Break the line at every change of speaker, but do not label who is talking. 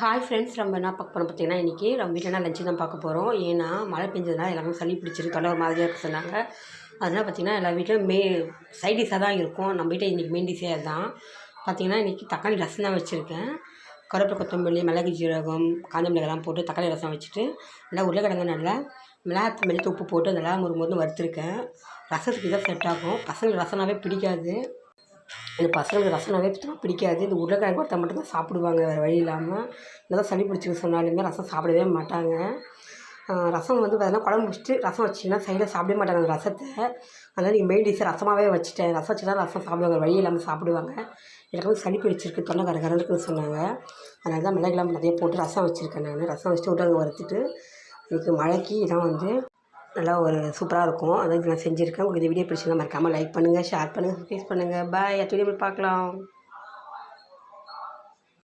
Hi friends நம்ம என்ன பார்க்க போகிறோம் பார்த்தீங்கன்னா இன்றைக்கி நம்ம வீட்டில் லஞ்சு தான் பார்க்க போகிறோம் ஏன்னா மழை பெஞ்சதுனால எல்லாமே சளி பிடிச்சிருக்கு தொலை ஒரு மாதிரியாக இருக்க சொன்னாங்க. அதனால் பார்த்திங்கன்னா எல்லா வீட்டிலும் மே சைடிஷாக தான் இருக்கும். நம்ம வீட்டில் இன்றைக்கி மெயின் டிஷ்ஷே தான் பார்த்திங்கன்னா இன்றைக்கி தக்காளி ரசம் தான் வச்சுருக்கேன். கருவேப்பிலை கொத்தமல்லி மிளகு ஜீரகம் காஞ்ச மிளகாலாம் போட்டு தக்காளி ரசம் வச்சுட்டு நல்லா உருளைக்கிழங்கு நல்லா மிளகாத்து மெல்லிட்டு உப்பு போட்டு நல்லா ஒரு மொறு வறுத்துருக்கேன். ரசத்துக்கு இதான் செட் ஆகும். பசங்களுக்கு ரசம்னாவே பிடிக்காது. இந்த பசங்களுக்கு ரசம்னாவே சுத்தமாக பிடிக்காது. இந்த உருளைக்கிழங்கு வறுத்தா மட்டும்தான் சாப்பிடுவாங்க. வேறு வழி இல்லாமல் என்னதான் சளி பிடிச்சிக்க சொன்னாலுமே ரசம் சாப்பிடவே மாட்டாங்க. ரசம் வந்து பார்த்தீங்கன்னா குழம்பு வச்சுட்டு ரசம் வச்சிங்கன்னா சைடில் சாப்பிடவே மாட்டாங்க அந்த ரசத்தை. அதனால் நீங்கள் மெயின் டிஷ்ஷை ரசமாகவே வச்சுட்டேன். ரசம் வச்சு தான் ரசம் சாப்பிடுவாங்க. வழி இல்லாமல் சாப்பிடுவாங்க. எனக்கு வந்து சளி பிடிச்சிருக்கு. தொண்டை கரகரன்னு சொன்னாங்க. அதனால தான் மிளகுலாம் நிறைய போட்டு ரசம் வச்சுருக்கேன் நான். ரசம் வச்சுட்டு உருளைக்கிழங்கு வறுத்துட்டு இதுக்கு மழைக்கு இதான் வந்து நல்லா ஒரு சூப்பராக இருக்கும். அதான் நான் செஞ்சுருக்கேன். உங்களுக்கு இந்த வீடியோ பிடிச்சிருந்தா மறக்காமல் லைக் பண்ணுங்கள் ஷேர் பண்ணுங்கள் சப்ஸ்கிரைப் பண்ணுங்கள் பாய் அடுத்த வீடியோ போய் பார்க்கலாம்.